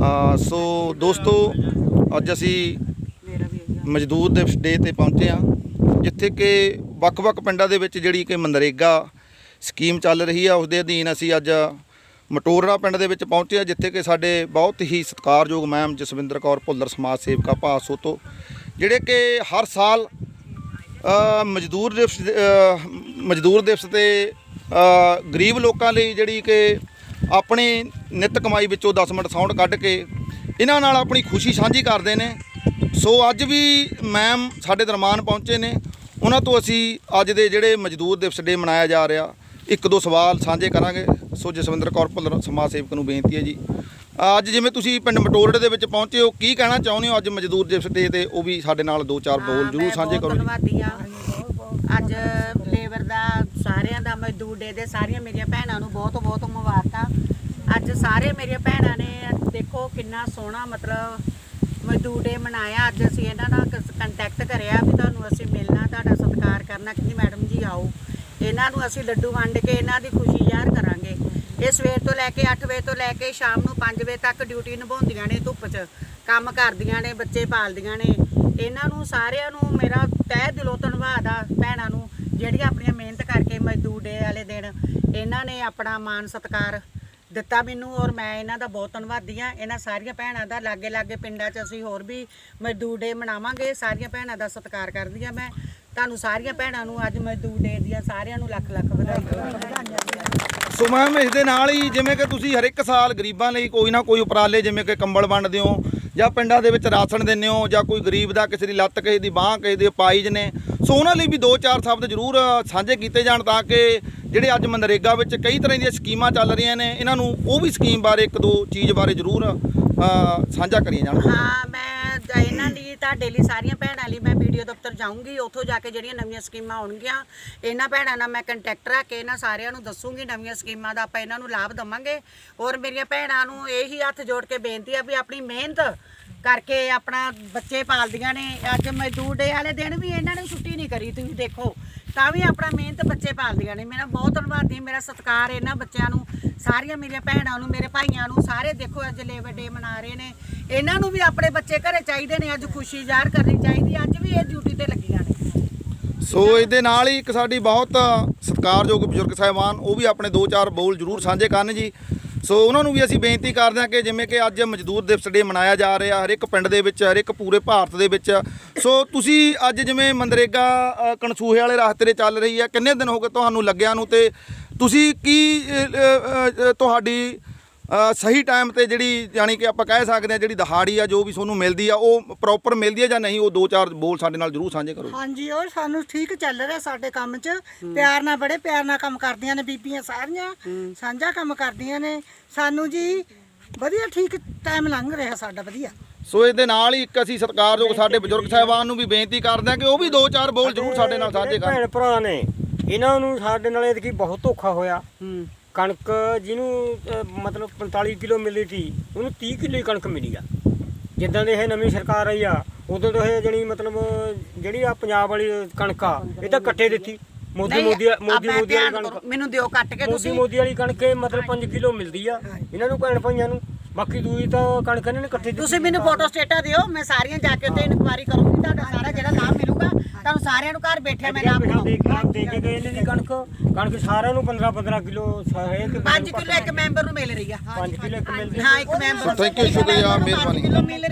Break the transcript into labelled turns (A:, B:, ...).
A: ਸੋ ਦੋਸਤੋ, ਅੱਜ ਅਸੀਂ ਮਜ਼ਦੂਰ ਦਿਵਸ ਡੇ ਤੇ ਪਹੁੰਚੇ ਆ ਜਿੱਥੇ ਕਿ ਵੱਖ-ਵੱਖ ਪਿੰਡਾਂ ਦੇ ਵਿੱਚ ਜਿਹੜੀ ਕਿ ਮਨਰੇਗਾ ਸਕੀਮ ਚੱਲ ਰਹੀ ਆ ਉਸ ਦੇ ਅਧੀਨ ਅਸੀਂ ਅੱਜ ਮਟੋਰਨਾ ਪਿੰਡ ਦੇ ਵਿੱਚ ਪਹੁੰਚੇ ਆ ਜਿੱਥੇ ਕਿ ਸਾਡੇ ਬਹੁਤ ਹੀ ਸਤਿਕਾਰਯੋਗ ਮੈਮ ਜਸਵਿੰਦਰ ਕੌਰ ਭੁੱਲਰ ਸਮਾਜ ਸੇਵਕਾ ਭਾਸੋ ਤੋਂ ਜਿਹੜੇ ਕਿ ਹਰ ਸਾਲ ਮਜ਼ਦੂਰ ਦਿਵਸ ਮਜ਼ਦੂਰ ਦਿਵਸ ਤੇ ਗਰੀਬ ਲੋਕਾਂ ਲਈ ਜਿਹੜੀ ਕਿ ਆਪਣੀ ਨਿੱਤ ਕਮਾਈ ਵਿੱਚੋਂ 10 ਮਿੰਟ ਸਾਊਂਡ ਕੱਢ ਕੇ ਇਹਨਾਂ ਨਾਲ ਆਪਣੀ ਖੁਸ਼ੀ ਸਾਂਝੀ ਕਰਦੇ ਨੇ। ਸੋ ਅੱਜ ਵੀ ਮੈਮ ਸਾਡੇ ਦਰਮਾਨ ਪਹੁੰਚੇ ਨੇ। ਉਹਨਾਂ ਤੋਂ ਅਸੀਂ ਅੱਜ ਦੇ ਜਿਹੜੇ ਮਜ਼ਦੂਰ ਦਿਵਸ ਡੇ ਮਨਾਇਆ ਜਾ ਰਿਹਾ ਇੱਕ ਦੋ ਸਵਾਲ ਸਾਂਝੇ ਕਰਾਂਗੇ। ਸੋ ਜਸਵਿੰਦਰ ਕੌਰ ਭੁੱਲਰ ਸਮਾਜ ਸੇਵਕ ਨੂੰ ਬੇਨਤੀ ਹੈ ਜੀ। ਅੱਜ ਜਿਵੇਂ ਤੁਸੀਂ ਪਿੰਡ ਮਟੋਰੜੇ ਦੇ ਵਿੱਚ ਪਹੁੰਚੇ ਹੋ ਕੀ ਕਹਿਣਾ ਚਾਹੁੰਦੇ ਹੋ ਅੱਜ ਮਜ਼ਦੂਰ ਦਿਵਸ ਡੇ ਤੇ? ਉਹ ਵੀ ਸਾਡੇ ਨਾਲ ਦੋ ਚਾਰ ਬੋਲ ਜ਼ਰੂਰ ਸਾਂਝੇ ਕਰੋ ਜੀ
B: ਧੰਨਵਾਦੀ ਹਾਂ ਅੱਜ ਲੇਬਰ ਦਾ ਸਾਰਿਆਂ ਦਾ ਮਜ਼ਦੂਰ ਡੇ ਦੇ ਸਾਰੀਆਂ ਮੇਰੀਆਂ ਭੈਣਾਂ ਨੂੰ ਬਹੁਤ ਬਹੁਤ ਮੁਬਾਰਕਾਂ। ਅੱਜ ਸਾਰੇ ਮੇਰੀਆਂ ਭੈਣਾਂ ਨੇ ਦੇਖੋ ਕਿੰਨਾ ਸੋਹਣਾ ਮਤਲਬ ਮਜ਼ਦੂਰ ਡੇ ਮਨਾਇਆ। ਅੱਜ ਅਸੀਂ ਇਹਨਾਂ ਨਾਲ ਕੰਟੈਕਟ ਕਰਿਆ ਵੀ ਤੁਹਾਨੂੰ ਅਸੀਂ ਮਿਲਣਾ, ਤੁਹਾਡਾ ਸਤਿਕਾਰ ਕਰਨਾ। ਕਿ ਮੈਡਮ ਜੀ ਆਓ। ਇਹਨਾਂ ਨੂੰ ਅਸੀਂ ਲੱਡੂ ਵੰਡ ਕੇ ਇਹਨਾਂ ਦੀ ਖੁਸ਼ੀ ਜ਼ਾਹਰ ਕਰਾਂਗੇ। ਇਹ ਸਵੇਰ ਤੋਂ ਲੈ ਕੇ 8 ਵਜੇ ਤੋਂ ਲੈ ਕੇ ਸ਼ਾਮ ਨੂੰ 5 ਵਜੇ ਤੱਕ ਡਿਊਟੀ ਨਿਭਾਉਂਦੀਆਂ ਨੇ ਧੁੱਪ 'ਚ। ਕੰਮ ਕਰਦੀਆਂ ਨੇ, ਬੱਚੇ ਪਾਲਦੀਆਂ ਨੇ। ਇਹਨਾਂ ਨੂੰ ਸਾਰਿਆਂ ਨੂੰ ਮੇਰਾ ਤਹਿ ਦਿਲੋਂ ਧੰਨਵਾਦ ਆ ਭੈਣਾਂ ਨੂੰ, ਜਿਹੜੀਆਂ ਆਪਣੀਆਂ ਮਿਹਨਤ ਕਰਕੇ ਮਜ਼ਦੂਰ ਡੇ ਵਾਲੇ ਦਿਨ ਇਹਨਾਂ ਨੇ ਆਪਣਾ ਮਾਨ ਸਤਿਕਾਰ ਦਿੱਤਾ ਮੈਨੂੰ ਔਰ ਮੈਂ ਇਹਨਾਂ ਦਾ ਬਹੁਤ ਧੰਨਵਾਦੀ ਆ ਇਹਨਾਂ ਸਾਰੀਆਂ ਭੈਣਾਂ ਦਾ ਲਾਗੇ ਲਾਗੇ ਪਿੰਡਾਂ 'ਚ ਅਸੀਂ ਹੋਰ ਵੀ ਮਜ਼ਦੂਰ ਡੇ ਮਨਾਵਾਂਗੇ। ਸਾਰੀਆਂ ਭੈਣਾਂ ਦਾ ਸਤਿਕਾਰ ਕਰਦੀ ਆ ਮੈਂ। ਤੁਹਾਨੂੰ ਸਾਰੀਆਂ ਭੈਣਾਂ ਨੂੰ ਅੱਜ ਮਜ਼ਦੂਰ ਡੇ ਦੀਆਂ ਸਾਰਿਆਂ ਨੂੰ ਲੱਖ ਲੱਖ ਵਧਾਈਆਂ।
A: ਸੋ ਮੈਮ ਇਸ ਦੇ ਨਾਲ ਹੀ, ਜਿਵੇਂ ਕਿ ਤੁਸੀਂ ਹਰ ਇੱਕ ਸਾਲ ਗਰੀਬਾਂ ਲਈ ਕੋਈ ਨਾ ਕੋਈ ਉਪਰਾਲੇ, ਜਿਵੇਂ ਕਿ ਕੰਬਲ ਵੰਡਦੇ ਹੋ ਜਾਂ ਪਿੰਡਾਂ ਦੇ ਵਿੱਚ ਰਾਸ਼ਨ ਦਿੰਦੇ ਹੋ ਜਾਂ ਕੋਈ ਗਰੀਬ ਦਾ ਕਿਸੇ ਦੀ ਲੱਤ, ਕਿਸੇ ਦੀ ਬਾਹ, ਕਿਸੇ ਦੇ ਪਾਈਜ ਨੇ। ਸੋ ਉਹਨਾਂ ਲਈ ਵੀ ਦੋ ਚਾਰ ਸ਼ਬਦ ਜ਼ਰੂਰ ਸਾਂਝੇ ਕੀਤੇ ਜਾਣ ਤਾਂ ਕਿ ਜਿਹੜੇ ਅੱਜ ਮਨਰੇਗਾ ਵਿੱਚ ਕਈ ਤਰ੍ਹਾਂ ਦੀਆਂ ਸਕੀਮਾਂ ਚੱਲ ਰਹੀਆਂ ਨੇ, ਇਹਨਾਂ ਨੂੰ ਉਹ ਵੀ ਸਕੀਮ ਬਾਰੇ ਇੱਕ ਦੋ ਚੀਜ਼ ਬਾਰੇ ਜ਼ਰੂਰ ਸਾਂਝਾ ਕਰੀਏ ਜਾਣ।
B: ਹਾਂ, ਮੈਂ ਇਹਨਾਂ ਲਈ ਤੁਹਾਡੇ ਲਈ ਸਾਰੀਆਂ ਭੈਣਾਂ ਲਈ ਮੈਂ ਵੀਡੀਓ ਦਫ਼ਤਰ ਜਾਊਂਗੀ, ਉੱਥੋਂ ਜਾ ਕੇ ਜਿਹੜੀਆਂ ਨਵੀਆਂ ਸਕੀਮਾਂ ਆਉਣਗੀਆਂ, ਇਹਨਾਂ ਭੈਣਾਂ ਨਾਲ ਮੈਂ ਕੰਟੈਕਟ ਰੱਖ ਕੇ ਇਹਨਾਂ ਸਾਰਿਆਂ ਨੂੰ ਦੱਸੂਗੀ ਨਵੀਆਂ ਸਕੀਮਾਂ ਦਾ ਆਪਾਂ ਇਹਨਾਂ ਨੂੰ ਲਾਭ ਦਵਾਂਗੇ। ਔਰ ਮੇਰੀਆਂ ਭੈਣਾਂ ਨੂੰ ਇਹੀ ਹੱਥ ਜੋੜ ਕੇ ਬੇਨਤੀ ਆ ਵੀ ਆਪਣੀ ਮਿਹਨਤ ਕਰਕੇ ਆਪਣਾ ਬੱਚੇ ਪਾਲਦੀਆਂ ਨੇ। ਅੱਜ ਮਜ਼ਦੂਰ ਡੇ ਵਾਲੇ ਦਿਨ ਵੀ ਇਹਨਾਂ ਨੇ ਛੁੱਟੀ ਨਹੀਂ ਕਰੀ, ਤੁਸੀਂ ਦੇਖੋ। ਤਾਂ ਵੀ ਆਪਣਾ ਮਿਹਨਤ ਬੱਚੇ ਪਾਲਦੀਆਂ ਨੇ। ਮੇਰਾ ਬਹੁਤ ਧੰਨਵਾਦੀ ਮੇਰਾ ਸਤਿਕਾਰ ਇਹਨਾਂ ਬੱਚਿਆਂ ਨੂੰ, ਸਾਰੀਆਂ ਮੇਰੀਆਂ ਭੈਣਾਂ ਨੂੰ, ਮੇਰੇ ਭਾਈਆਂ ਨੂੰ। ਸਾਰੇ ਦੇਖੋ, ਅੱਜ ਲੇਬਰ ਡੇ ਮਨਾ ਰਹੇ ਨੇ। ਇਹਨਾਂ ਨੂੰ ਵੀ ਆਪਣੇ ਬੱਚੇ ਘਰੇ ਚਾਹੀਦੇ ਨੇ। ਅੱਜ ਖੁਸ਼ੀ ਜ਼ਾਹਰ ਕਰਨੀ ਚਾਹੀਦੀ ਅੱਜ ਵੀ ਇਹ ਡਿਊਟੀ ਤੇ ਲੱਗੀਆਂ ਨੇ।
A: ਸੋ ਇਹਦੇ ਨਾਲ ਹੀ ਇੱਕ ਸਾਡੀ ਬਹੁਤ ਸਤਿਕਾਰਯੋਗ ਬਜ਼ੁਰਗ ਸਾਹਿਬਾਨ, ਉਹ ਵੀ ਆਪਣੇ ਦੋ ਚਾਰ ਬੋਲ ਜ਼ਰੂਰ ਸਾਂਝੇ ਕਰਨ ਜੀ। ਸੋ ਉਹਨਾਂ ਨੂੰ ਵੀ ਅਸੀਂ ਬੇਨਤੀ ਕਰਦੇ ਹਾਂ ਕਿ ਜਿਵੇਂ ਕਿ ਅੱਜ ਮਜ਼ਦੂਰ ਦਿਵਸ ਡੇ ਮਨਾਇਆ ਜਾ ਰਿਹਾ ਹਰ ਇੱਕ ਪਿੰਡ ਦੇ ਵਿੱਚ ਹਰ ਇੱਕ ਪੂਰੇ ਭਾਰਤ ਦੇ ਵਿੱਚ। ਸੋ ਤੁਸੀਂ ਅੱਜ ਜਿਵੇਂ ਮਨਰੇਗਾ ਅ, ਕਣਸੂਹੇ ਵਾਲੇ ਰਸਤੇ ਤੇ ਚੱਲ ਰਹੀ ਹੈ ਕਿੰਨੇ ਦਿਨ ਹੋ ਗਏ ਤੁਹਾਨੂੰ ਲੱਗਿਆ ਨੂੰ ਤੇ ਤੁਸੀਂ ਕੀ ਤੁਹਾਡੀ ਸਹੀ ਟਾਈਮ ਤੇ ਜਿਹੜੀ ਯਾਨੀ ਕਿ ਆਪਾਂ ਕਹਿ ਸਕਦੇ ਹਾਂ ਜਿਹੜੀ ਦਿਹਾੜੀ ਆ ਜੋ ਵੀ ਤੁਹਾਨੂੰ ਮਿਲਦੀ ਆ ਉਹ ਪ੍ਰੋਪਰ ਮਿਲਦੀ ਆ ਜਾਂ ਨਹੀਂ ਉਹ ਦੋ ਚਾਰ ਬੋਲ ਸਾਡੇ ਨਾਲ ਜ਼ਰੂਰ ਸਾਂਝੇ ਕਰੋ।
C: ਹਾਂਜੀ ਉਹ ਸਾਨੂੰ ਠੀਕ ਚੱਲ ਰਿਹਾ ਸਾਡੇ ਕੰਮ 'ਚ। ਪਿਆਰ ਨਾਲ ਬੜੇ ਪਿਆਰ ਨਾਲ ਕੰਮ ਕਰਦੀਆਂ ਨੇ ਬੀਬੀਆਂ ਸਾਰੀਆਂ। ਸਾਂਝਾ ਕੰਮ ਕਰਦੀਆਂ ਨੇ। ਸਾਨੂੰ ਜੀ ਵਧੀਆ ਠੀਕ ਟਾਈਮ ਲੰਘ ਰਿਹਾ ਸਾਡਾ ਵਧੀਆ।
A: ਸੋ ਇਹਦੇ ਨਾਲ ਹੀ ਇੱਕ ਅਸੀਂ ਸਤਿਕਾਰਯੋਗ ਸਾਡੇ ਬਜ਼ੁਰਗ ਸਾਹਿਬਾਨ ਨੂੰ ਵੀ ਬੇਨਤੀ ਕਰਦੇ ਹਾਂ ਕਿ ਉਹ ਵੀ ਦੋ ਚਾਰ ਬੋਲ ਜ਼ਰੂਰ ਸਾਡੇ ਨਾਲ ਸਾਂਝੇ ਕਰਨ।
D: ਭੈਣ ਭਰਾ ਨੇ। ਇਹਨਾਂ ਨੂੰ ਸਾਡੇ ਨਾਲ ਇਹਦੀ ਬਹੁਤ ਧੋਖਾ ਹੋਇਆ। ਕਣਕ ਜਿਹਨੂੰ ਅਹ, ਮਤਲਬ 45 ਕਿਲੋ ਮਿਲੀ ਸੀ ਉਹਨੂੰ 30 ਕਿਲੋ ਹੀ ਕਣਕ ਮਿਲੀ ਆ। ਜਿੱਦਾਂ ਦੇ ਇਹ ਨਵੀਂ ਸਰਕਾਰ ਆਈ ਆ ਉਦੋਂ ਤੋਂ ਇਹ ਜਣੀ ਮਤਲਬ ਜਿਹੜੀ ਆ ਪੰਜਾਬ ਵਾਲੀ ਕਣਕ ਆ ਇਹ ਤਾਂ ਕੱਟੇ ਦਿੱਤੀ। ਮੋਦੀ ਮੋਦੀ ਮੋਦੀ ਮੋਦੀ ਵਾਲੀ
B: ਧਿਆਨ
D: ਕਣਕ।
B: ਮੈਨੂੰ ਦਿਓ ਕੱਟ ਕੇ
D: ਮੋਦੀ
B: ਤੁਸੀਂ।
D: ਮੋਦੀ ਵਾਲੀ ਕਣਕ ਇਹ ਮਤਲਬ 5 ਕਿਲੋ ਮਿਲਦੀ ਆ। ਇਹਨਾਂ ਨੂੰ ਭੈਣ ਭਾਈਆਂ ਨੂੰ ਬਾਕੀ ਦੂਈ ਤਾਂ ਕਣਕ ਇਹਨਾਂ ਨੇ ਇਕੱਠੀ ਦਿੱਤੀ।
B: ਤੁਸੀਂ ਮੈਨੂੰ ਫੋਟੋ ਸਟੇਟਾ ਦਿਓ ਮੈਂ ਸਾਰੀਆਂ ਜਾ ਕੇ ਉੱਤੇ ਇਨਕੁਆਰੀ ਕਰੂੰਗੀ ਤੁਹਾਡਾ ਸਾਰਾ ਜਿਹੜਾ ਲਾਭ ਮਿਲੂਗਾ ਤੁਹਾਨੂੰ ਸਾਰਿਆਂ ਨੂੰ ਘਰ ਬੈਠਿਆ ਮੈਂ
D: ਪਿਛਾ ਦੇ ਕੇ ਦੇ ਕੇ ਗਏ ਇਹਨਾਂ ਦੀ ਕਣਕ ਕਣਕ ਸਾਰਿਆਂ ਨੂੰ 15 15 ਕਿਲੋ ਸਾਰੇ
B: 5 ਕਿਲੋ ਇੱਕ ਮੈਂਬਰ ਨੂੰ ਮਿਲ ਰਹੀ ਆ।
D: 5 ਕਿਲੋ ਇੱਕ ਮਿਲਦੀ
B: ਹਾਂ ਇੱਕ ਮੈਂਬਰ
A: Thank you, ਸ਼ੁਕਰੀਆ, ਮਿਹਰਬਾਨੀ।
B: ਕਿਲੋ ਮਿਲ ਰਹੀ